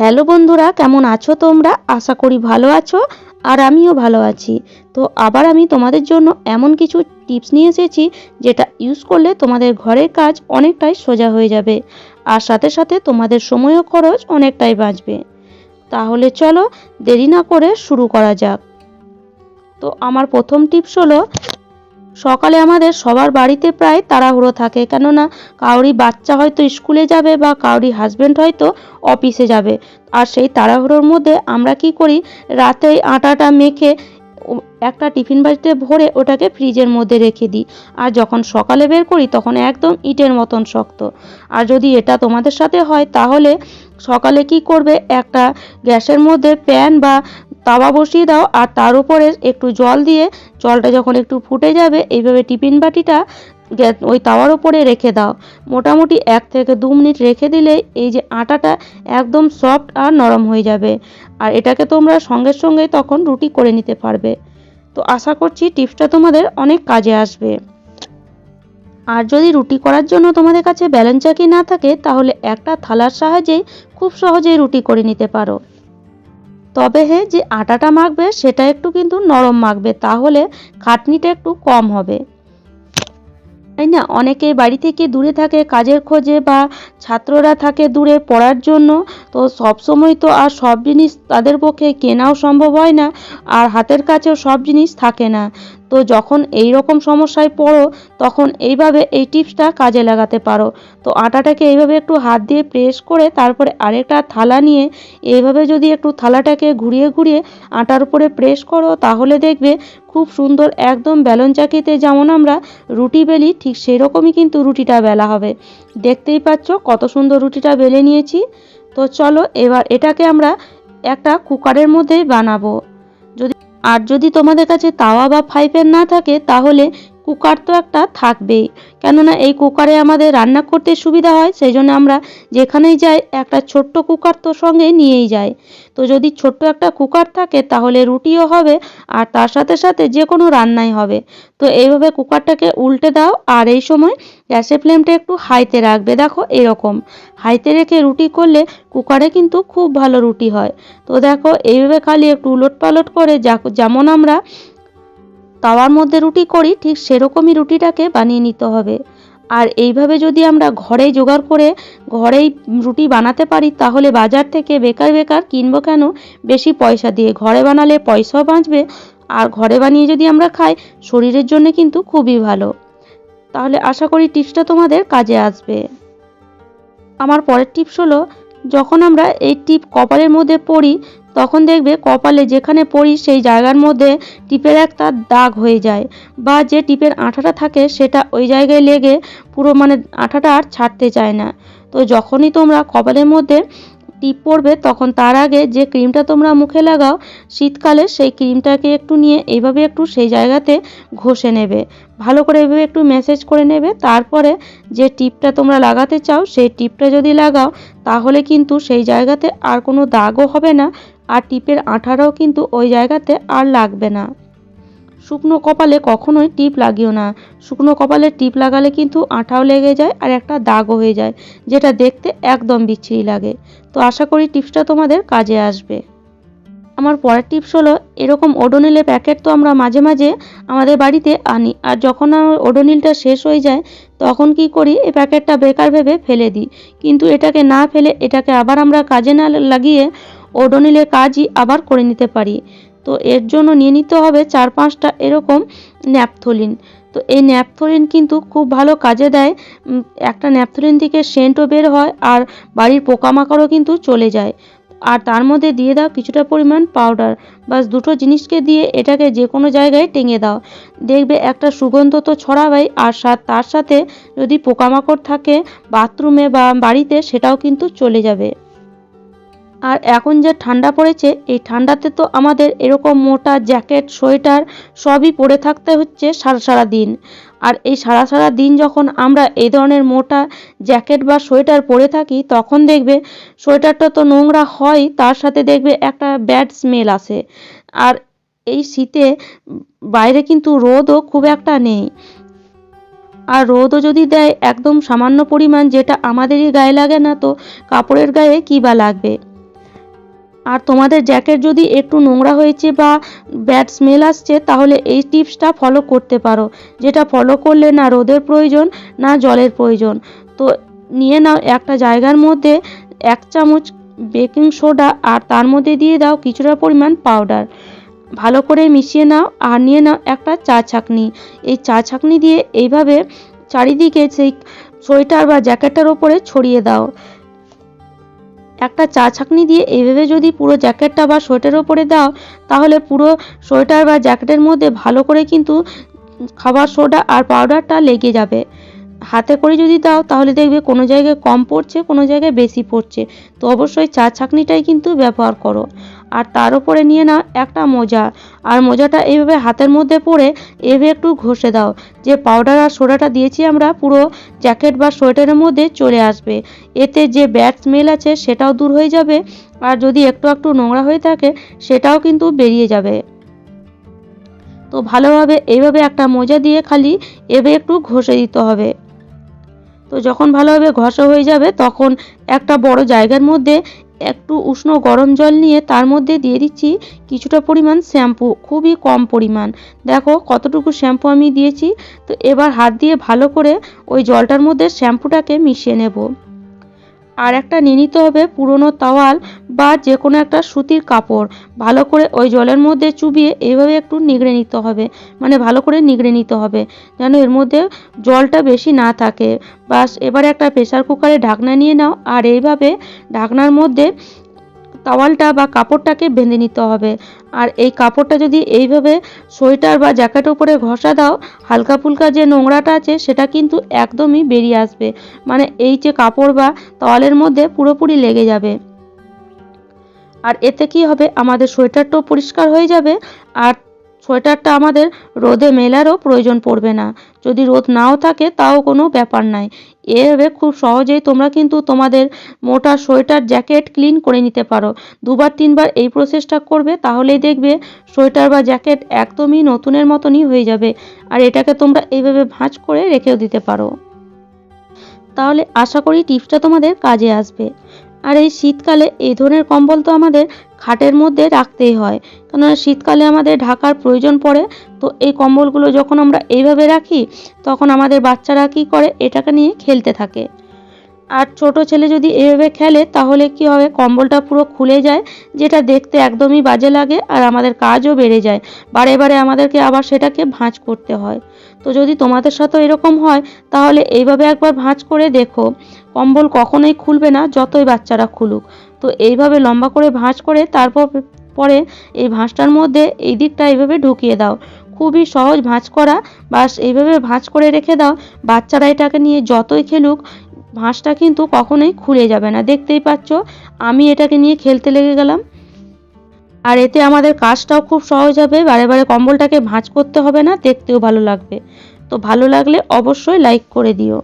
Hello বন্ধুরা, কেমন আছো তোমরা? আশা করি ভালো আছো আর আমিও ভালো আছি। তো আবার আমি তোমাদের জন্য এমন কিছু টিপস নিয়ে এসেছি যেটা ইউজ করলে তোমাদের ঘরের কাজ অনেকটাই সোজা হয়ে যাবে আর সাথে সাথে তোমাদের সময়ও খরচ অনেকটাই বাঁচবে। তাহলে চলো দেরি না করে শুরু করা যাক। তো আমার প্রথম টিপস হলো সকালে আমাদের সবার বাড়িতে প্রায় তাড়াহুড়ো থাকে, কেননা কাউরি বাচ্চা হয়তো স্কুলে যাবে বা কাউরি হাজব্যান্ড হয়তো অফিসে যাবে। আর সেই তাড়াহুড়োর মধ্যে আমরা কি করি রাতেই আটাটা মেখে একটা টিফিন বাড়িতে ভরে ওটাকে ফ্রিজের মধ্যে রেখে দিই। আর যখন সকালে বের করি, তখন একদম ইটের মতন শক্ত। আর যদি এটা তোমাদের সাথে হয়, তাহলে সকালে কি করবে, একটা গ্যাসের মধ্যে প্যান বা তাওয়া বসিয়ে দাও আর তার উপরে একটু জল দিয়ে জলটা যখন একটু ফুটে যাবে, এইভাবে টিফিন বাটিটা ওই তাওয়ার উপরে রেখে দাও। মোটামুটি এক থেকে দু মিনিট রেখে দিলে এই যে আটাটা একদম সফট আর নরম হয়ে যাবে। আর এটাকে তোমরা সঙ্গে সঙ্গে তখন রুটি করে নিতে পারবে। তো আশা করছি টিপসটা তোমাদের অনেক কাজে আসবে। আর যদি রুটি করার জন্য তোমাদের কাছে ব্যালেন্স চাকি না থাকে, তাহলে একটা থালার সাহায্যেই খুব সহজেই রুটি করে নিতে পারো। তবে হ্যাঁ যে আটাটা মাখবে, সেটা একটু কিন্তু নরম মাখবে, তাহলে খাটনিটা একটু কম হবে। তাই না, অনেকে বাড়ি থেকে দূরে থাকে, কাজের খোঁজে বা ছাত্ররা থাকে দূরে পড়ার জন্য, তো সব সময় তো আর সব জিনিস তাদের পক্ষে কেনাও সম্ভব হয় না, আর হাতের কাছেও সব জিনিস থাকে না। তো যখন এই রকম সমস্যায় পড়ো, তখন এইভাবে এই টিপসটা কাজে লাগাতে পারো। তো আটাটাকে এইভাবে একটু হাত দিয়ে প্রেস করে, তারপরে আরেকটা থালা নিয়ে এইভাবে যদি একটু থালাটাকে ঘুরিয়ে ঘুরিয়ে আটার উপরে প্রেস করো, তাহলে দেখবে খুব সুন্দর একদম বেলন চাকিতে যেমন আমরা রুটি বেলি, ঠিক সেই রকমই কিন্তু রুটিটা বেলা হবে। দেখতেই পাচ্ছ কত সুন্দর রুটিটা বেলে নিয়েছি। তো চলো এবার এটাকে আমরা একটা কুকারের মধ্যে বানাবো। যদি আর যদি তোমাদের কাছে তাওয়া বা ফ্রাই না থাকে তাহলে কুকার তো একটা থাকবেই। কেননা এই কুকারে আমাদের রান্না করতে সুবিধা হয় সেই জন্য আমরা যেখানেই যাই, একটা ছোট্ট কুকার তো সঙ্গে নিয়েই যাই। তো যদি ছোট্ট একটা কুকার থাকে, তাহলে রুটিও হবে আর তার সাথে সাথে যে কোনো রান্নাই হবে। তো এইভাবে কুকারটাকে উল্টে দাও আর এই সময় গ্যাসের ফ্লেমটা একটু হাইতে রাখবে। দেখো এরকম। হাইতে রেখে রুটি করলে কুকারে কিন্তু খুব ভালো রুটি হয়। তো দেখো এইভাবে খালি একটু উলট পালট করে যা- যেমন আমরা তাওয়ার মধ্যে রুটি করি, ঠিক সেরকমই রুটিটাকে বানিয়ে নিতে হবে। আর এইভাবে যদি আমরা ঘরেই জোগাড় করে ঘরেই রুটি বানাতে পারি, তাহলে বাজার থেকে বেকার বেকার কিনবো কেন? বেশি পয়সা দিয়ে। ঘরে বানালে পয়সাও বাঁচবে, আর ঘরে বানিয়ে যদি আমরা খাই, শরীরের জন্য কিন্তু খুবই ভালো। তাহলে আশা করি টিপসটা তোমাদের কাজে আসবে। আমার পরের টিপস হলো যখন আমরা এই টিপ কপালের মধ্যে পড়ি, তখন দেখবে কপালে যেখানে পড়ি সেই জায়গার মধ্যে টিপের একটা দাগ হয়ে যায় বা যে টিপের আঠাটা থাকে সেটা ওই জায়গায় লেগে পুরো মানে আঠাটা আর ছাড়তে চায় না। তো যখনই তোমরা কপালের মধ্যে টিপ পড়বে, তখন তার আগে যে ক্রিমটা তোমরা মুখে লাগাও, শীতকালে সেই ক্রিমটাকে একটু নিয়ে এইভাবে একটু সেই জায়গাতে ঘষে নেবে। ভালো করে এভাবে একটু ম্যাসেজ করে নেবে। তারপরে যে টিপটা তোমরা লাগাতে চাও, সেই টিপটা যদি লাগাও, তাহলে কিন্তু সেই জায়গাতে আর কোনো দাগও হবে না, আর টিপের আঠাটাও কিন্তু ওই জায়গাতে আর লাগবে না। শুকনো কপালে কখনোই টিপ লাগিও না। শুকনো কপালে টিপ লাগালে কিন্তু আঠাও লেগে যায় আর একটা দাগও হয়ে যায়, যেটা দেখতে একদম বিচ্ছিরি লাগে। তো আশা করি টিপসটা তোমাদের কাজে আসবে। আমার পরের টিপস হলো, এরকম ওডোনিলের প্যাকেট তো আমরা মাঝে মাঝে আমাদের বাড়িতে আনি। আর যখন আমার ওডোনিলটা শেষ হয়ে যায়, তখন কি করি, এই প্যাকেটটা বেকার ভেবে ফেলে দিই। কিন্তু এটাকে না ফেলে, এটাকে আবার আমরা কাজে না লাগিয়ে ওডোনিলের কাজই আবার করে নিতে পারি। তো এর জন্য নিয়ে নিতে হবে চার পাঁচটা এরকম ন্যাপথলিন। তো এই ন্যাপথলিন কিন্তু খুব ভালো কাজে দেয়। একটা ন্যাপথলিন থেকে সেন্টও বের হয়, আর বাড়ির পোকামাকড়ও কিন্তু চলে যায়। আর তার মধ্যে দিয়ে দাও কিছুটা পরিমাণ পাউডার বাস দুটো জিনিসকে দিয়ে এটাকে যে কোনো জায়গায় টেঙে দাও। দেখবে একটা সুগন্ধ তো ছড়াবেই, আর তার সাথে যদি পোকামাকড় থাকে বাথরুমে বা বাড়িতে, সেটাও কিন্তু চলে যাবে। আর এখন যে ঠান্ডা পড়েছে, এই ঠান্ডাতে তো আমাদের এরকম মোটা জ্যাকেট, সোয়েটার সবই পরে থাকতে হচ্ছে সারা সারা দিন। আর এই সারা সারা দিন যখন আমরা এই ধরনের মোটা জ্যাকেট বা সোয়েটার পরে থাকি, তখন দেখবে সোয়েটারটা তো নোংরা হয়, তার সাথে দেখবে একটা ব্যাড স্মেল আসে। আর এই শীতে বাইরে কিন্তু রোদও খুব একটা নেই। আর রোদও যদি দেয়, একদম সামান্য পরিমাণ যেটা আমাদেরই গায়ে লাগে না, তো কাপড়ের গায়ে কী বা লাগবে? আর তোমাদের জ্যাকেট যদি একটু নোংরা হয়েছে বা ব্যাড স্মেল আসছে, তাহলে এই টিপসটা ফলো করতে পারো। যেটা ফলো করলে না রোদের প্রয়োজন, না জলের প্রয়োজন। তো নিয়ে নাও একটা জায়গার মধ্যে এক চামচ বেকিং সোডা আর তার মধ্যে দিয়ে দাও কিছুটা পরিমাণ পাউডার। ভালো করে মিশিয়ে নাও আর নিয়ে নাও একটা চা ছাঁকনি। এই চা ছাঁকনি দিয়ে এইভাবে চারিদিকে সেই সোয়েটার বা জ্যাকেটটার ওপরে ছড়িয়ে দাও। একটা চা ছাঁকনি দিয়ে এভাবে যদি পুরো জ্যাকেটটা বা সোয়েটার ওপরে দাও, তাহলে পুরো সোয়েটার বা জ্যাকেটের মধ্যে ভালো করে কিন্তু খাবার সোডা আর পাউডারটা লেগে যাবে। হাতে করে যদি দাও, তাহলে দেখবে কোনো জায়গায় কম পড়ছে, কোনো জায়গায় বেশি পড়ছে। তো অবশ্যই চা ছাঁকনিটাই কিন্তু ব্যবহার করো। আর তার উপরে নিয়ে নাও একটা মোজা। আর মোজাটা এইভাবে হাতের মধ্যে পরে এভাবে একটু ঘষে দাও। যে পাউডার আর সোডাটা দিয়েছি আমরা, পুরো জ্যাকেট বা সোয়েটারের মধ্যে চলে আসবে। এতে যে ব্যাড স্মেল আছে সেটাও দূর হয়ে যাবে। আর যদি একটু একটু নোংরা হয়ে থাকে, সেটাও কিন্তু বেরিয়ে যাবে। তো ভালোভাবে এইভাবে একটা মোজা দিয়ে খালি এভাবে একটু ঘষে দিতে হবে। তো যখন ভালোভাবে ঘষা হয়ে যাবে, তখন একটা বড় জায়গার মধ্যে একটু উষ্ণ গরম জল নিয়ে তার মধ্যে দিয়ে দিচ্ছি কিছুটা পরিমাণ শ্যাম্পু, খুবই কম পরিমাণ। দেখো কতটুকু শ্যাম্পু আমি দিয়েছি। তো এবার হাত দিয়ে ভালো করে ওই জলটার মধ্যে শ্যাম্পুটাকে মিশিয়ে নেব। আর একটা নিয়ে নিতে হবে পুরনো তাওয়াল বা যে কোনো একটা সুতির কাপড়। ভালো করে ওই জলের মধ্যে চুবিয়ে এইভাবে একটু নিগড়ে নিতে হবে। মানে ভালো করে নিগড়ে নিতে হবে। যেন এর মধ্যে জলটা বেশি না থাকে। বাস, এবারে একটা প্রেসার কুকারে ঢাকনা নিয়ে নাও। আর এইভাবে ঢাকনার মধ্যে তাওয়ালটা বা কাপড়টাকে বেঁধে নিতে হবে। আর এই কাপড়টা যদি এইভাবে সোয়েটার বা জ্যাকেটের উপরে ঘষা দাও, হালকা ফুলকা যে নোংরাটা আছে, সেটা কিন্তু একদমই বেরিয়ে আসবে। মানে এই যে কাপড় বা তাওয়ালের মধ্যে পুরোপুরি লেগে যাবে। আর এতে কি হবে? আমাদের সোয়েটারটাও পরিষ্কার হয়ে যাবে। আর সোয়েটারটা আমাদের রোদে মেলারও প্রয়োজন পড়বে না। যদি রোদ নাও থাকে, তাও কোনো ব্যাপার নাই। এভাবে খুব সহজেই তোমরা কিন্তু তোমাদের মোটা সোয়েটার জ্যাকেট ক্লিন করে নিতে পারো। দুবার, তিনবার এই প্রসেসটা করবে, তাহলেই দেখবে সোয়েটার বা জ্যাকেট একদমই নতুনের মতনই হয়ে যাবে আর এটাকে তোমরা এইভাবে ভাঁজ করে রেখেও দিতে পারো। তাহলে আশা করি টিপসটা তোমাদের কাজে আসবে। আর এই শীতকালে এই ধরনের কম্বল তো আমাদের খাটের মধ্যে রাখতেই হয়। কেননা শীতকালে আমাদের ঢাকার প্রয়োজন পড়ে, তো এই কম্বলগুলো যখন আমরা এইভাবে রাখি, তখন আমাদের বাচ্চারা কী করে? এটাকে নিয়ে খেলতে থাকে। আর ছোট ছেলে যদি এভাবে খেলে, তাহলে কি হবে? কম্বলটা পুরো খুলে যায়, যেটা দেখতে একদমই বাজে লাগে আর আমাদের কাজও বেড়ে যায়। বারে বারে আমাদেরকে আবার সেটাকে ভাঁজ করতে হয়। তো যদি তোমাদের সাথেও এরকম হয়, তাহলে এইভাবে একবার ভাঁজ করে দেখো। কম্বল কখনোই খুলবে না, যতই বাচ্চারা খুলুক। তো এইভাবে লম্বা করে ভাঁজ করে, তারপর পরে এই ভাঁজটার মধ্যে এই দিকটা এইভাবে ঢুকিয়ে দাও। খুবই সহজ ভাঁজ করা। বাস এইভাবে ভাঁজ করে রেখে দাও। বাচ্চারা এটাকে নিয়ে যতই খেলুক ভাঁজটা কিন্তু কখনোই খুলে যাবে না। দেখতেই পাচ্ছ, আমি এটাকে নিয়ে খেলতে লেগে গেলাম। আর এতে আমাদের কাজটাও খুব সহজ হবে। বারে বারে কম্বলটাকে ভাঁজ করতে হবে না, দেখতেও ভালো লাগবে। তো ভালো লাগলে অবশ্যই লাইক করে দিও।